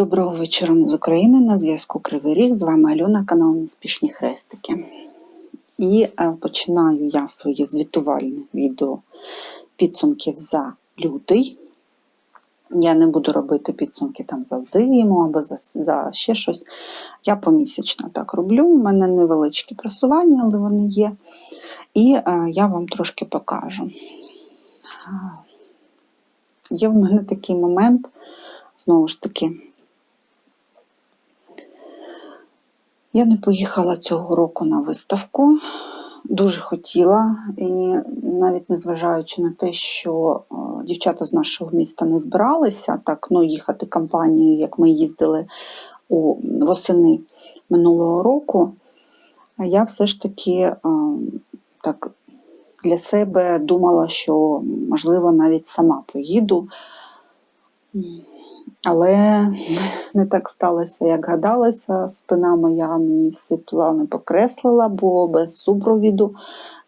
Доброго вечора з України. На зв'язку Кривий Ріг. З вами Альона, канал Неспішні Хрестики. І е, починаю я своє звітувальне відео підсумків за лютий. Я не буду робити підсумки там за зиму або за, за ще щось. Я помісячно так роблю. У мене невеличкі просування, але вони є. І е, я вам трошки покажу. Є в мене такий момент, знову ж таки, я не поїхала цього року на виставку. Дуже хотіла, і навіть незважаючи на те, що е, дівчата з нашого міста не збиралися так ну, їхати компанією, як ми їздили у восени минулого року, я все ж таки е, так для себе думала, що можливо навіть сама поїду. Але не так сталося, як гадалося. Спина моя мені всі плани покреслила, бо без супровіду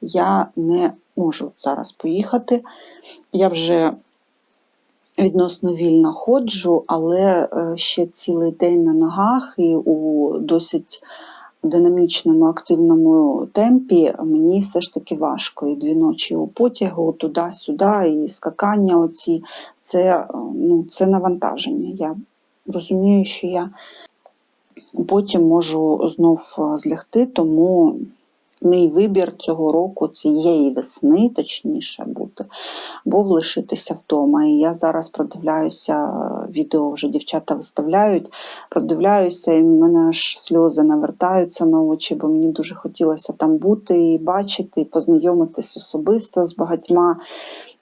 я не можу зараз поїхати. Я вже відносно вільно ходжу, але е, ще цілий день на ногах і у досить динамічному, активному темпі мені все ж таки важко. І дві ночі у потягу, туди-сюди, і скакання оці це, е, ну, це навантаження. Я розумію, що я потім можу знов е, злягти, тому мій вибір цього року, цієї весни, точніше бути, був лишитися вдома. І я зараз продивляюся, відео вже дівчата виставляють, продивляюся, і в мене аж сльози навертаються на очі, бо мені дуже хотілося там бути і бачити, і познайомитись особисто з багатьма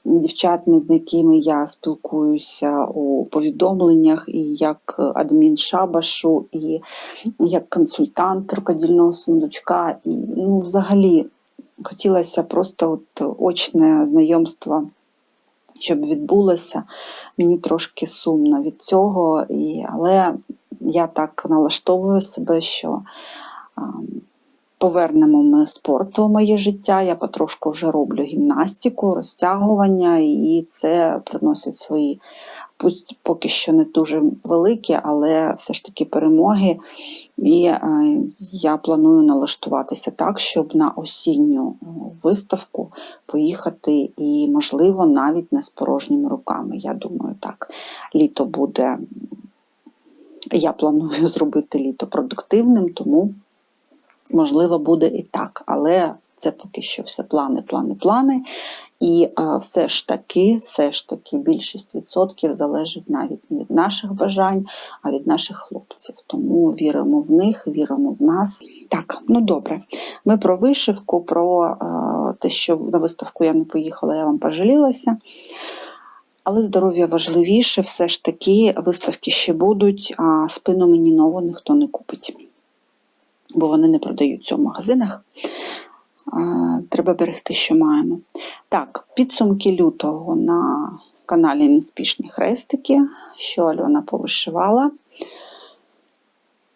дівчатами, з якими я спілкуюся у повідомленнях, і як адмін шабашу, і як консультант рукодільного сундучка. І ну, взагалі хотілося просто от очне знайомство. Щоб відбулося, мені трошки сумно від цього, і, але я так налаштовую себе, що повернемо ми спорт у моє життя. Я потрошку вже роблю гімнастику, розтягування, і це приносить свої, пусть поки що не дуже великі, але все ж таки перемоги. І е, я планую налаштуватися так, щоб на осінню е, виставку поїхати і, можливо, навіть не з порожніми руками. Я думаю, так. Літо буде. Я планую зробити літо продуктивним, тому можливо, буде і так. Але це поки що все плани, плани, плани. І а, все ж таки, все ж таки, більшість відсотків залежить навіть не від наших бажань, а від наших хлопців. Тому віримо в них, віримо в нас. Так, ну добре. Ми про вишивку, про а, те, що на виставку я не поїхала, я вам пожалілася. Але здоров'я важливіше, все ж таки, виставки ще будуть, а спину мені нову ніхто не купить, бо вони не продаються в магазинах. Треба берегти, що маємо. Так, підсумки лютого на каналі Неспішні Хрестики, що Альона повишивала.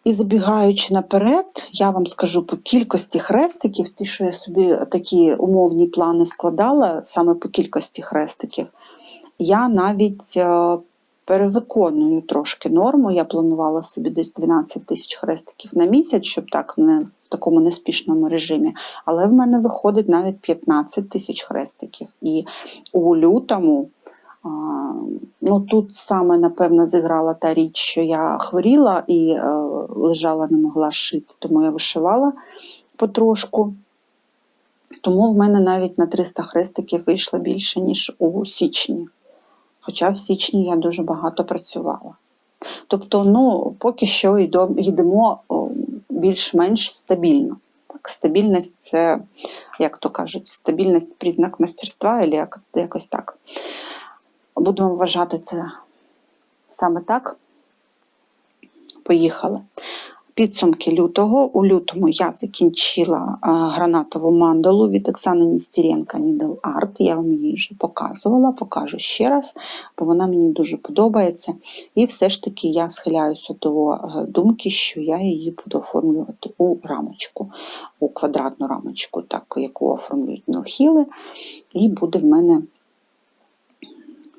І забігаючи наперед, я вам скажу по кількості хрестиків, ті, що я собі такі умовні плани складала, саме по кількості хрестиків, я навіть е, перевиконую трошки норму. Я планувала собі десь 12 тисяч хрестиків на місяць, щоб так не в такому неспішному режимі. Але в мене виходить навіть 15 тисяч хрестиків. І у лютому. Ну, Тут саме, напевно, зіграла та річ, що я хворіла і е, лежала, не могла шити, тому я вишивала потрошку. Тому в мене навіть на 300 хрестиків вийшло більше, ніж у січні. Хоча в січні я дуже багато працювала. Тобто, ну, поки що йдемо більш-менш стабільно. Так, Стабільність це, як то кажуть, стабільність признак мастерства, або якось так. Будемо вважати це саме так. Поїхали. Підсумки лютого. У лютому я закінчила гранатову мандалу від Оксани Ністеренка Needle Art. Я вам її вже показувала, покажу ще раз, бо вона мені дуже подобається. І все ж таки я схиляюся до е, думки, що я її буду оформлювати у рамочку, у квадратну рамочку, так, яку оформлюють нохіли. І буде в мене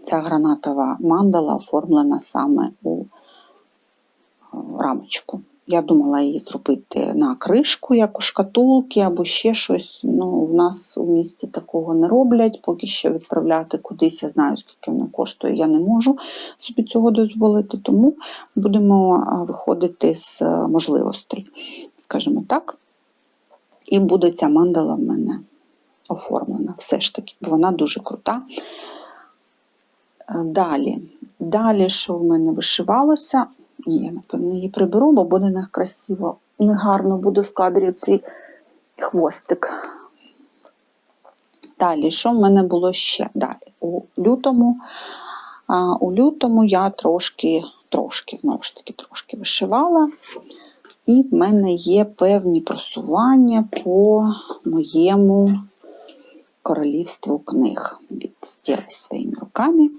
ця гранатова мандала оформлена саме у рамочку. Я думала її зробити на кришку, як у шкатулки або ще щось. Ну, в нас у місті такого не роблять. Поки що відправляти кудись, я знаю, скільки воно коштує, я не можу собі цього дозволити. Тому будемо виходити з е, можливостей, скажімо так. І буде ця мандала в мене оформлена. Все ж таки, бо вона дуже крута. Е, Далі, далі, що в мене вишивалося, я напевно її приберу, бо буде не красиво, не гарно буде в кадрі цей хвостик. Далі, що в мене було ще далі? У лютому, а, у лютому я трошки, трошки, знову ж таки, трошки вишивала. І в мене є певні просування по моєму королівству книг від своїми руками.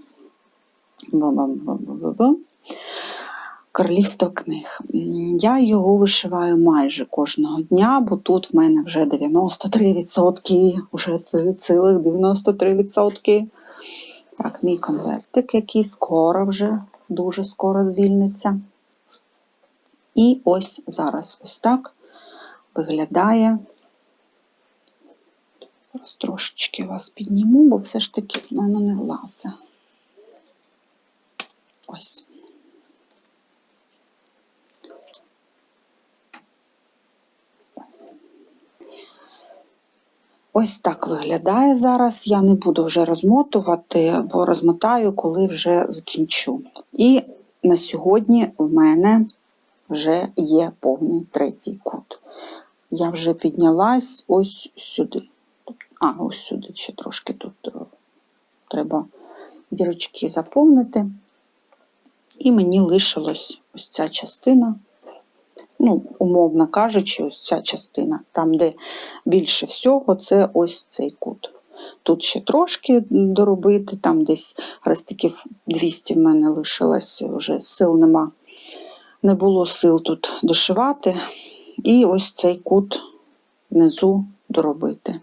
Бу-бу-бу-бу-бу. Королівство книг. Я його вишиваю майже кожного дня, бо тут в мене вже 93%, вже це цілих 93%. Так, мій конвертик, який скоро вже, дуже скоро звільниться. І ось зараз ось так виглядає. Зараз трошечки вас підніму, бо все ж таки воно не влазить. Ось. Ось так виглядає зараз. Я не буду вже розмотувати, бо розмотаю, коли вже закінчу. І на сьогодні в мене вже є повний третій кут. Я вже піднялась ось сюди. А, ось сюди ще трошки тут е, треба дірочки заповнити. І мені лишилась ось ця частина. Ну, умовно кажучи, ось ця частина, там, де більше всього, це ось цей кут. Тут ще трошки доробити, там десь хрестиків 200 в мене лишилось, вже сил нема. Не було сил тут дошивати. І ось цей кут внизу доробити.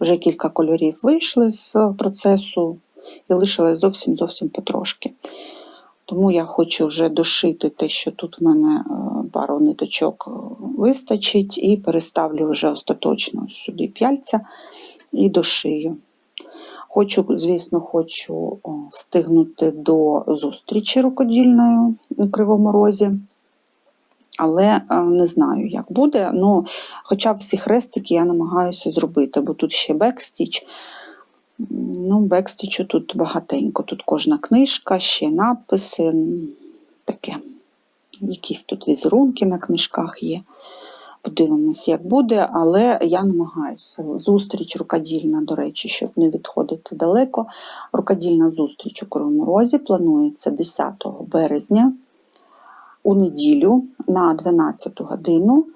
Вже кілька кольорів вийшли з процесу і лишилось зовсім зовсім потрошки. Тому я хочу вже дошити те, що тут в мене пару ниточок е, вистачить, і переставлю вже остаточно сюди п'яльця і дошию. Хочу, звісно, хочу встигнути до зустрічі рукодільної у Кривому Розі, але е, не знаю, як буде. Ну, хоча всі хрестики я намагаюся зробити, бо тут ще бекстіч. Ну, бекстічу тут багатенько. Тут кожна книжка, ще надписи, таке. Якісь тут візерунки на книжках є. Подивимось, як буде, але я намагаюся. Зустріч рукодільна, до речі, щоб не відходити далеко. Рукодільна зустріч у Кривому Розі планується 10 березня у неділю на 12 годину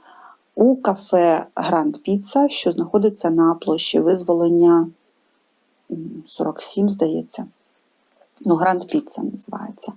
у кафе Гранд Піца, що знаходиться на площі визволення 47, здається. Ну, Гранд Піца називається.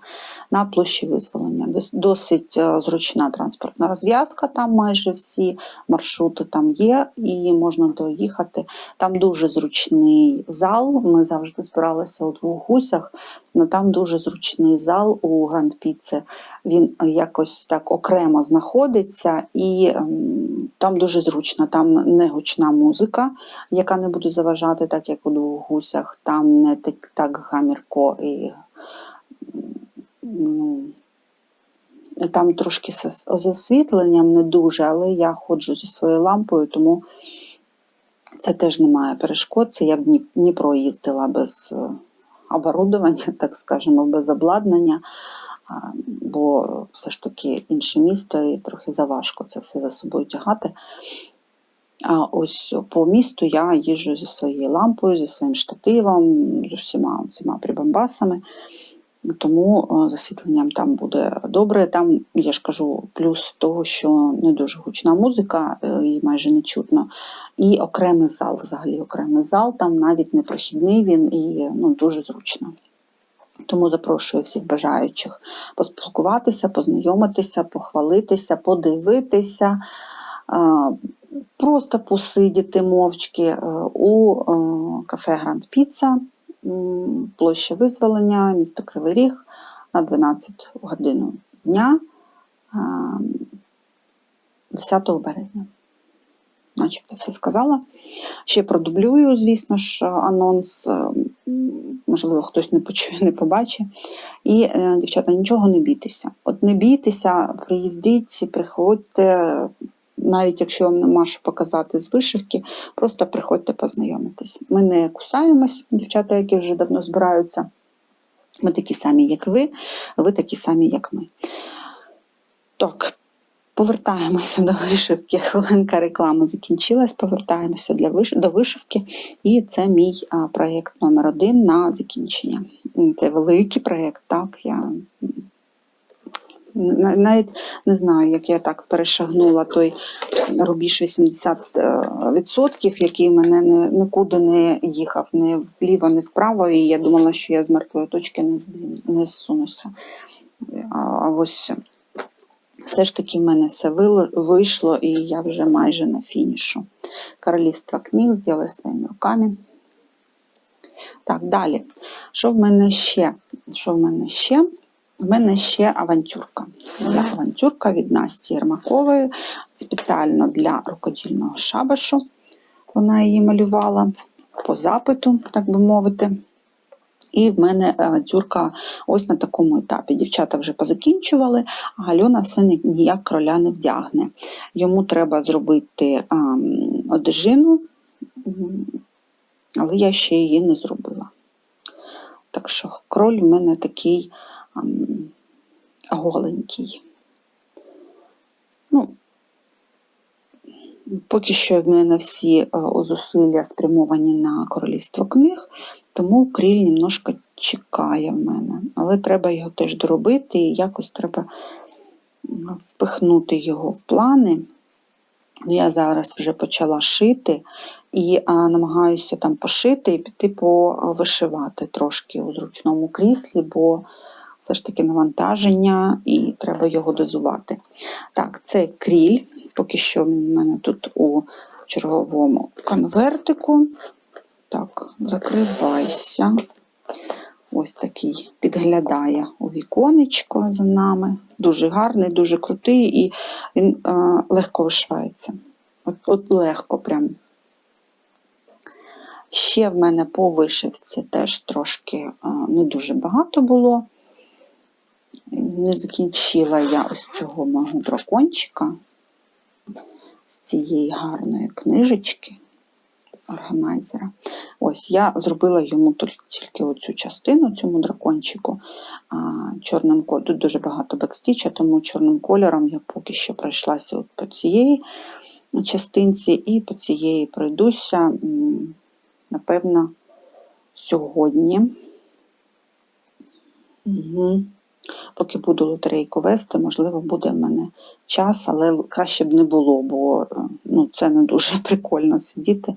На площі визволення. Досить е, зручна транспортна розв'язка, там майже всі маршрути там є, і можна доїхати. Там дуже зручний зал. Ми завжди збиралися у двох гусях. але там дуже зручний зал у Гранд Піце. Він якось так окремо знаходиться, і ем, там дуже зручно. Там не гучна музика, яка не буде заважати, так як у гусях. Там не так, так гамірко і ну, там трошки з освітленням не дуже, але я ходжу зі своєю лампою, тому це теж немає перешкод. Це я Дніп- Дніпро їздила без е, оборудовання, так скажемо, без обладнання, бо все ж таки інше місто і трохи заважко це все за собою тягати. А ось по місту я їжджу зі своєю лампою, зі своїм штативом, з усіма цими прибамбасами. Тому е, з освітленням там буде добре. Там, я ж кажу, плюс того, що не дуже гучна музика, е, і майже не чутно. І окремий зал, взагалі окремий зал, там навіть не прохідний він і ну, дуже зручно. Тому запрошую всіх бажаючих поспілкуватися, познайомитися, похвалитися, подивитися, а, просто посидіти мовчки е, у е, кафе Гранд Піца, площа визволення, місто Кривий Ріг на 12 годину дня. 10 березня. Начебто все сказала. Ще продублюю, звісно ж, анонс. е, Можливо, хтось не почує, не побачить. І, е, дівчата, нічого не бійтеся. От не бійтеся, приїздіть, приходьте, навіть якщо вам нема що показати з вишивки, просто приходьте познайомитись. Ми не кусаємось, дівчата, які вже давно збираються. Ми такі самі, як ви, ви такі самі, як ми. Так, повертаємося до вишивки. Хвилинка реклами закінчилась. Повертаємося для виш... до вишивки. І це мій проєкт номер один на закінчення. Це великий проєкт, так. Я навіть не знаю, як я так перешагнула той рубіж 80%, який в мене нікуди не їхав, ні вліво, ні вправо, і я думала, що я з мертвої точки не, не зсунуся. А, а ось все ж таки в мене все вийшло, і я вже майже на фінішу. Королівство книг зробила своїми руками. Так, далі. Що в мене ще? Що в мене ще? У мене ще авантюрка. Моя авантюрка від Насті Єрмакової, спеціально для рукодільного шабашу. Вона її малювала по запиту, так би мовити. І в мене авантюрка ось на такому етапі. Дівчата вже позакінчували, а Альона все ніяк кроля не вдягне. Йому треба зробити ам, одежину, але я ще її не зробила. Так що кроль в мене такий голенький. Ну, поки що в мене всі е, зусилля спрямовані на королівство книг, тому кріль немножко чекає в мене. Але треба його теж доробити і якось треба впихнути його в плани. Ну, Я зараз вже почала шити і а, намагаюся там пошити і піти повишивати трошки у зручному кріслі, бо все ж таки навантаження і треба його дозувати. Так, це кріль. Поки що він у мене тут у черговому конвертику. Так, закривайся. Ось такий підглядає у віконечко за нами. Дуже гарний, дуже крутий і він е, легко вишивається. От, от легко прям. Ще в мене по вишивці теж трошки е, не дуже багато було. Не закінчила я ось цього мого дракончика з цієї гарної книжечки органайзера. Ось я зробила йому тільки, оцю частину, цьому дракончику. А, чорним. Тут дуже багато бекстіча, тому чорним кольором я поки що пройшлася от по цієї частинці і по цієї пройдуся, напевно, сьогодні. Угу. Поки буду лотерейку вести, можливо, буде в мене час, але краще б не було, бо е, ну, це не дуже прикольно сидіти,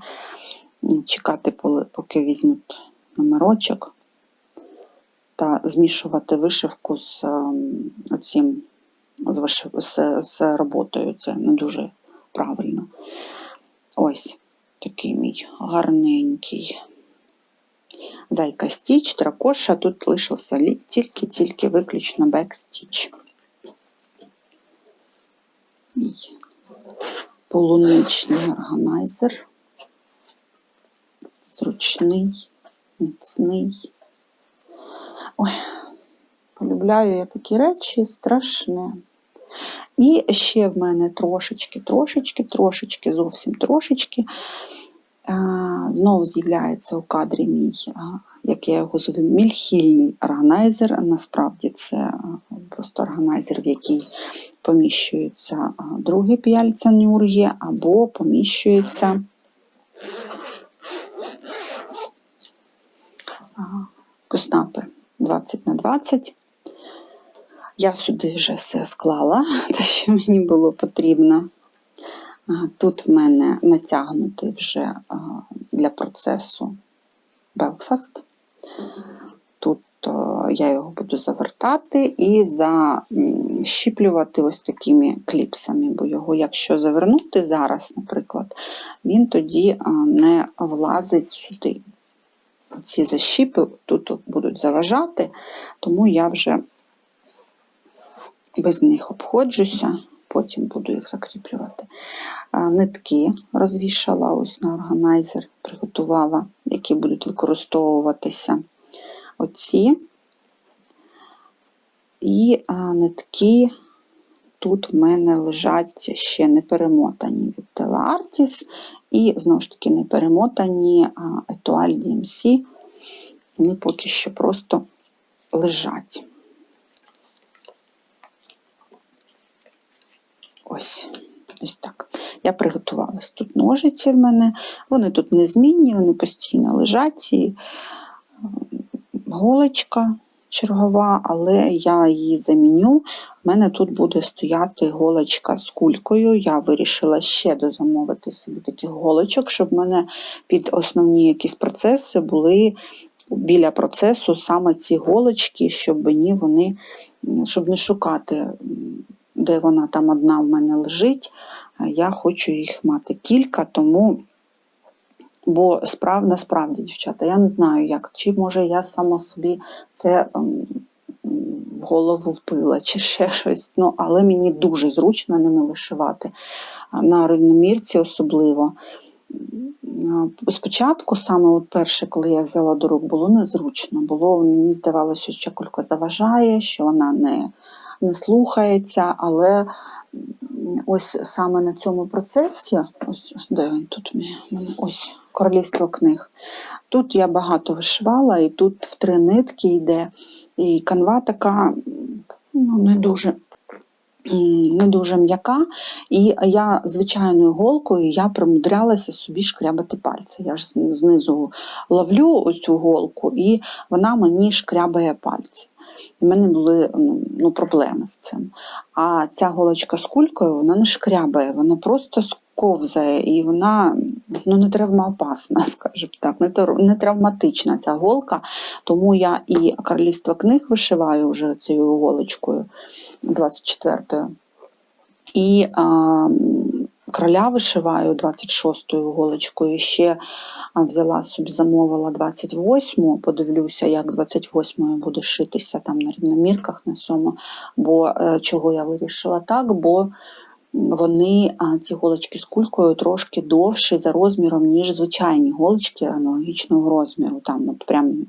чекати, поки візьмуть номерочок та змішувати вишивку з, ем, оцім, з, вишив... з, з роботою. Це не дуже правильно. Ось такий мій гарненький. Зайка стіч, дракоша, тут лишився тільки-тільки виключно бекстіч. Полуничний органайзер. Зручний, міцний. Ой, полюбляю я такі речі страшне. І ще в мене трошечки, трошечки, трошечки, зовсім трошечки. Знову з'являється у кадрі мій, як я його зву, мільхільний органайзер. Насправді це просто органайзер, в який поміщується друге п'яльця нюрги або поміщується а, куснапи 20 на 20. Я сюди вже все склала, те, що мені було потрібно. Тут в мене натягнутий вже для процесу Белфаст. Тут я його буду завертати і защіплювати ось такими кліпсами, бо його, якщо завернути зараз, наприклад, він тоді не влазить сюди. Ці защіпи тут будуть заважати, тому я вже без них обходжуся, потім буду їх закріплювати. Нитки розвішала ось на органайзер, приготувала, які будуть використовуватися оці. І нитки тут в мене лежать ще не перемотані від Artis і знову ж таки не перемотані Etoile DMC. Вони поки що просто лежать. Ось, ось так. Я приготувалась. Тут ножиці в мене, вони тут незмінні, вони постійно лежать. І голочка чергова, але я її заміню. У мене тут буде стояти голочка з кулькою. Я вирішила ще дозамовити собі таких голочок, щоб в мене під основні якісь процеси були біля процесу саме ці голочки, щоб мені вони, щоб не шукати, де вона там одна в мене лежить. Я хочу їх мати кілька, тому. Бо справ, насправді, дівчата, я не знаю, як, чи може я сама собі це ем, в голову впила, чи ще щось. Ну, але мені дуже зручно ними вишивати. На рівномірці особливо. Спочатку, саме от перше, коли я взяла до рук, було незручно. Було, мені здавалося, що кулька заважає, що вона не, не слухається, але ось саме на цьому процесі, ось де він тут ось королівство книг. Тут я багато вишивала, і тут в три нитки йде. І канва така ну, не дуже не дуже м'яка. І я звичайною голкою я примудрялася собі шкрябати пальці. Я ж знизу ловлю ось цю голку, і вона мені шкрябає пальці. І в мене були ну, ну, проблеми з цим. А ця голочка з кулькою вона не шкрябає, вона просто сковзає, і вона ну, не травмоопасна, скажімо так, не, травматична ця голка. Тому я і королівство книг вишиваю вже цією голочкою 24-ю. І а, короля вишиваю 26-ю голочкою. Ще взяла собі, замовила 28-му, подивлюся, як 28-ю буде шитися там на рівномірках на сьому. Бо е, чого я вирішила так? Бо вони, ці голочки з кулькою, трошки довші за розміром, ніж звичайні голочки аналогічного розміру. Там от прям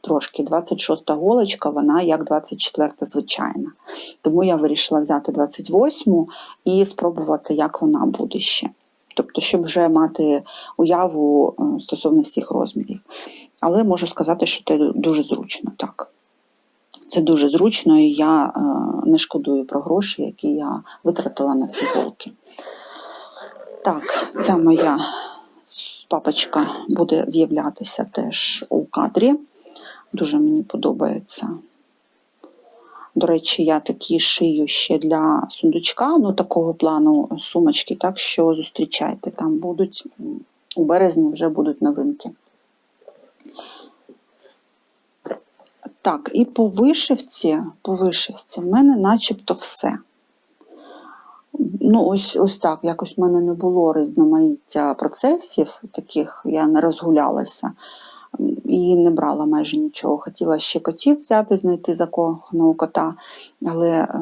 трошки 26 голочка, вона як 24 звичайна. Тому я вирішила взяти 28-му і спробувати, як вона буде ще. Тобто, щоб вже мати уяву е, стосовно всіх розмірів. Але можу сказати, що це дуже зручно так. Це дуже зручно, і я е, не шкодую про гроші, які я витратила на ці голки. Так, ця моя папочка буде з'являтися теж у кадрі. Дуже мені подобається. До речі, я такі шию ще для сундучка, ну такого плану сумочки, так що зустрічайте, там будуть у березні вже будуть новинки. Так, і по вишивці, по вишивці в мене начебто все. Ну, ось, ось так, якось в мене не було різноманіття процесів, таких я не розгулялася і не брала майже нічого. Хотіла ще котів взяти, знайти закоханого кота, але е,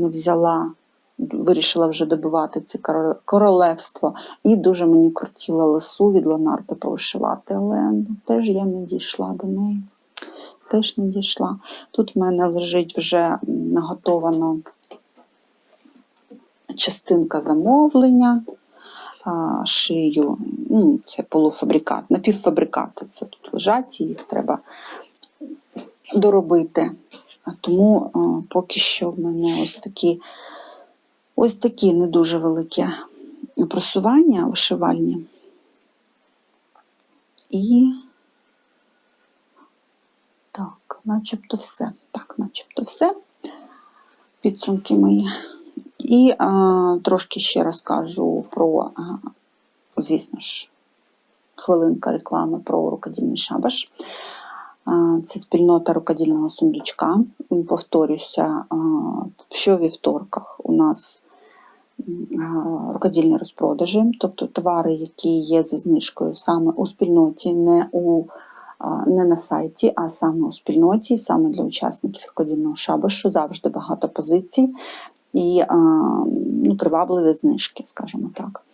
не взяла, вирішила вже добивати це королевство. І дуже мені крутіла лису від Леонарди повишивати, але ну, теж я не дійшла до неї. Теж не дійшла. Тут в мене лежить вже м, наготовано частинка замовлення, шию, ну, це полуфабрикат, напівфабрикати це тут лежать, їх треба доробити. А Тому поки що в мене ось такі, ось такі не дуже великі просування вишивальні. І так, начебто все. Так, начебто все. Підсумки мої. І а, трошки ще розкажу про, звісно ж, хвилинка реклами про рукодільний шабаш. Це спільнота рукодільного сундучка. Повторюся, а, щовівторках у нас рукодільні розпродажі, тобто товари, які є зі знижкою саме у спільноті, не у не на сайті, а саме у спільноті, саме для учасників рукодільного шабашу завжди багато позицій і ну, привабливі знижки, скажімо так.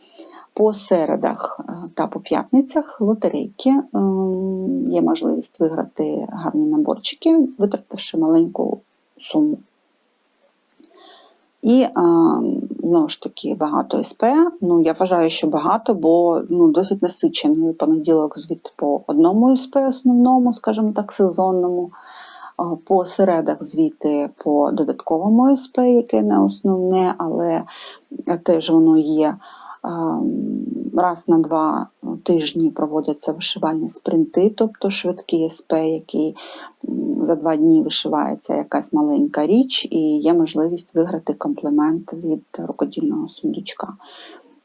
По середах е, та по п'ятницях лотерейки ем, є можливість виграти гарні наборчики, витративши маленьку суму. І знову ж таки багато СП. Ну, я вважаю, що багато, бо ну, досить насичений понеділок звіт по одному СП основному, скажімо так, сезонному. А, По середах звіти по додатковому СП, яке не основне, але теж воно є. Раз на два тижні проводяться вишивальні спринти, тобто швидкий СП, який за два дні вишивається якась маленька річ, і є можливість виграти комплімент від рукодільного сундучка.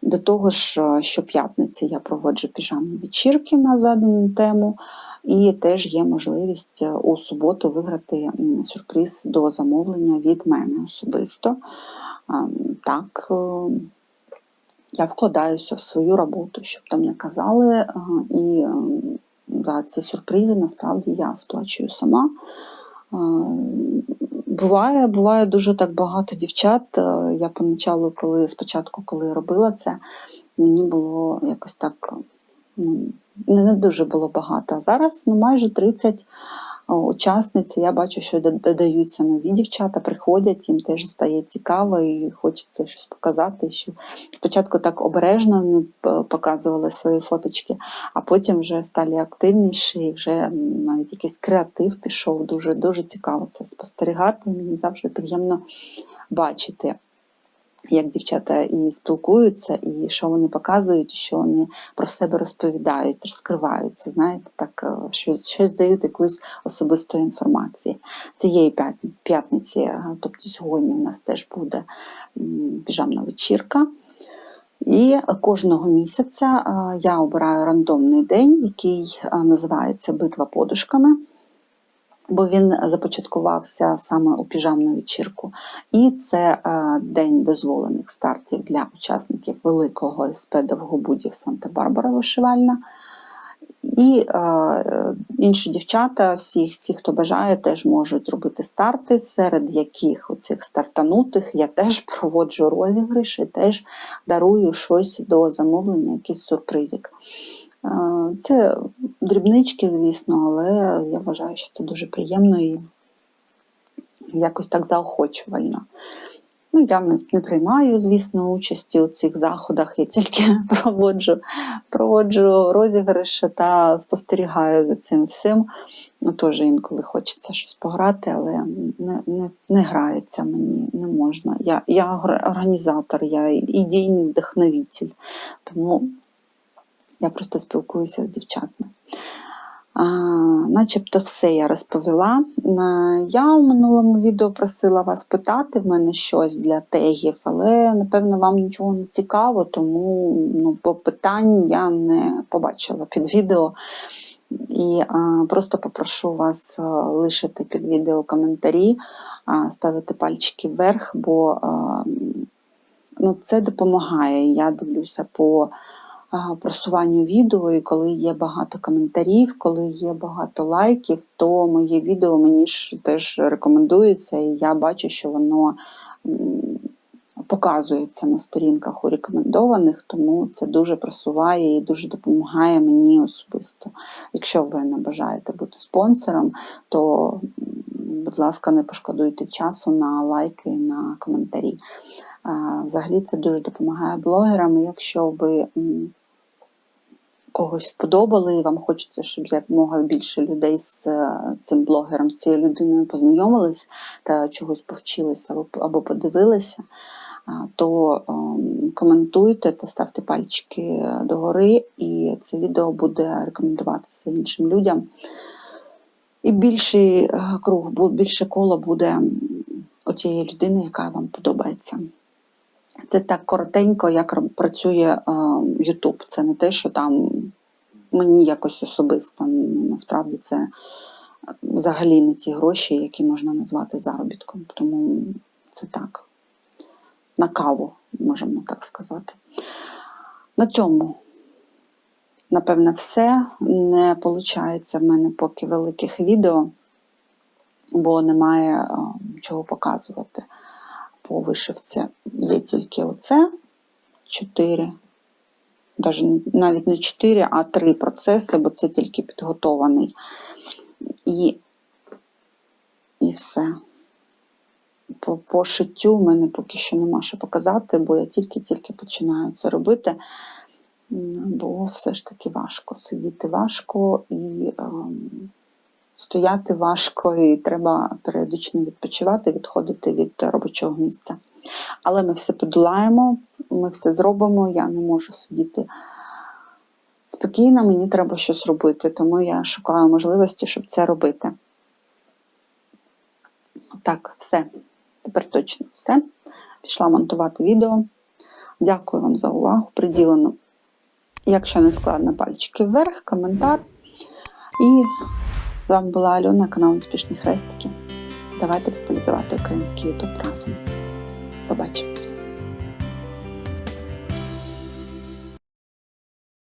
До того ж, е, щоп'ятниці я проводжу піжамні вечірки на задану тему, і теж є можливість е, у суботу виграти сюрприз до замовлення від мене особисто. Так, е, я вкладаюся в свою роботу, щоб там не казали. е, І за ці сюрпризи насправді я сплачую сама. Буває, буває дуже так багато дівчат. Я поначалу, коли спочатку, коли робила це, мені було якось так не, дуже було багато. А зараз ну, майже 30 учасниць. Я бачу, що додаються нові дівчата, приходять, їм теж стає цікаво і хочеться щось показати. Що спочатку так обережно вони показували свої фоточки, а потім вже стали активніші, і вже навіть якийсь креатив пішов. Дуже дуже цікаво це спостерігати. Мені завжди приємно бачити. Як дівчата і спілкуються, і що вони показують, і що вони про себе розповідають, розкриваються. Знаєте, так е, щось, щось дають якусь особисту інформацію. Цієї п'ятниці, е, тобто сьогодні, в нас теж буде піжамна вечірка. І кожного місяця е, я обираю рандомний день, який називається Битва подушками, бо він започаткувався саме у піжамну вечірку. І це е, день дозволених стартів для учасників великого СП Довгобудів Санта-Барбара вишивальна. І е, інші дівчата, всі, всі, хто бажає, теж можуть робити старти, серед яких оцих стартанутих я теж проводжу розіграш і теж дарую щось до замовлення, якийсь сюрпризик. Е, Це дрібнички, звісно, але я вважаю, що це дуже приємно і якось так заохочувально. Ну, я не, приймаю, звісно, участі у цих заходах, я тільки проводжу, проводжу розіграші та спостерігаю за цим всім. Ну, теж інколи хочеться щось пограти, але не, не, не грається мені, не можна. Я, я організатор, я ідейний вдохновитель, тому я просто спілкуюся з дівчатами. А, начебто все я розповіла. Я у минулому відео просила вас питати в мене щось для тегів, але напевно вам нічого не цікаво, тому ну, по питань я не побачила під відео. І а, просто попрошу вас лишити під відео коментарі, а, ставити пальчики вверх, бо а, ну, це допомагає. Я дивлюся по просуванню відео, і коли є багато коментарів, коли є багато лайків, то моє відео мені ж теж рекомендується, і я бачу, що воно показується на сторінках у рекомендованих, тому це дуже просуває і дуже допомагає мені особисто. Якщо ви не бажаєте бути спонсором, то, будь ласка, не пошкодуйте часу на лайки, на коментарі. Взагалі це дуже допомагає блогерам. Якщо ви когось вподобали, і вам хочеться, щоб якомога більше людей з е, цим блогером, з цією людиною познайомились та чогось повчилися або, подивилися, то ем, коментуйте та ставте пальчики догори, і це відео буде рекомендуватися іншим людям. І більший е, круг, більше коло буде у тієї людини, яка вам подобається. Це так коротенько, як працює е, YouTube. Це не те, що там мені якось особисто. Ну, Насправді це взагалі не ті гроші, які можна назвати заробітком. Тому це так. На каву, можемо так сказати. На цьому напевне, все. Не виходить в мене поки великих відео, бо немає е, чого показувати по вишивці. Є тільки оце 4, навіть не 4, а 3 процеси, бо це тільки підготований. І, і все. По, по шиттю в мене поки що нема що показати, бо я тільки-тільки починаю це робити. Бо все ж таки важко. Сидіти важко і ем, стояти важко, і треба періодично відпочивати, відходити від робочого місця. Але ми все подолаємо, ми все зробимо. Я не можу сидіти спокійно, мені треба щось робити, тому я шукаю можливості, щоб це робити. Так, все. Тепер точно все. Пішла монтувати відео. Дякую вам за увагу. Приділено, якщо не складно, пальчики вверх, коментар. І з вами була Альона, канал Успішні Хрестики. Давайте популяризувати український ютуб разом. Побачимось!